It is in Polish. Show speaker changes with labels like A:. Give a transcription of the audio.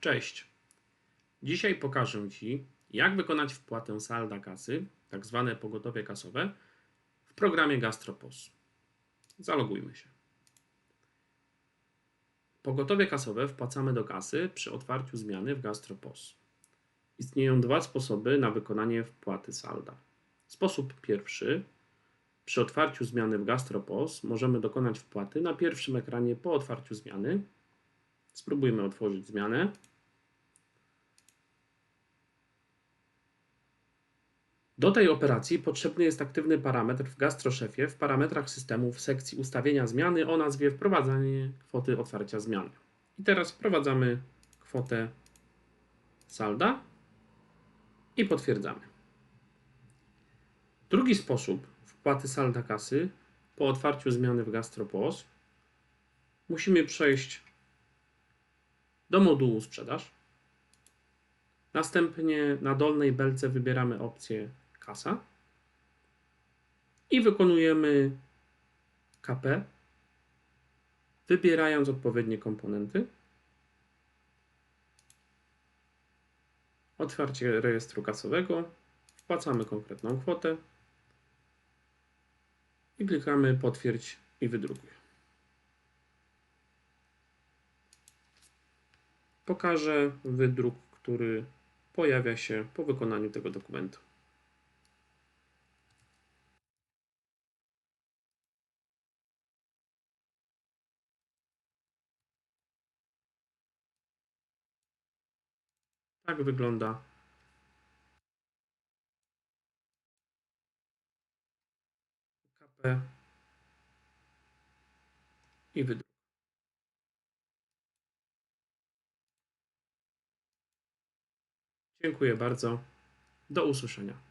A: Cześć. Dzisiaj pokażę Ci, jak wykonać wpłatę salda kasy, tak zwane pogotowie kasowe, w programie GastroPOS. Zalogujmy się. Pogotowie kasowe wpłacamy do kasy przy otwarciu zmiany w GastroPOS. Istnieją dwa sposoby na wykonanie wpłaty salda. Sposób pierwszy. Przy otwarciu zmiany w GastroPOS możemy dokonać wpłaty na pierwszym ekranie po otwarciu zmiany. Spróbujmy otworzyć zmianę. Do tej operacji potrzebny jest aktywny parametr w GastroShefie w parametrach systemu w sekcji ustawienia zmiany o nazwie wprowadzanie kwoty otwarcia zmiany. I teraz wprowadzamy kwotę salda i potwierdzamy. Drugi sposób wpłaty salda kasy po otwarciu zmiany w GastroPOS musimy przejść do modułu sprzedaż. Następnie na dolnej belce wybieramy opcję kasa i wykonujemy KP, wybierając odpowiednie komponenty. Otwarcie rejestru kasowego, wpłacamy konkretną kwotę i klikamy potwierdź i wydrukuj. Pokażę wydruk, który pojawia się po wykonaniu tego dokumentu. Tak wygląda KP i wydruk. Dziękuję bardzo. Do usłyszenia.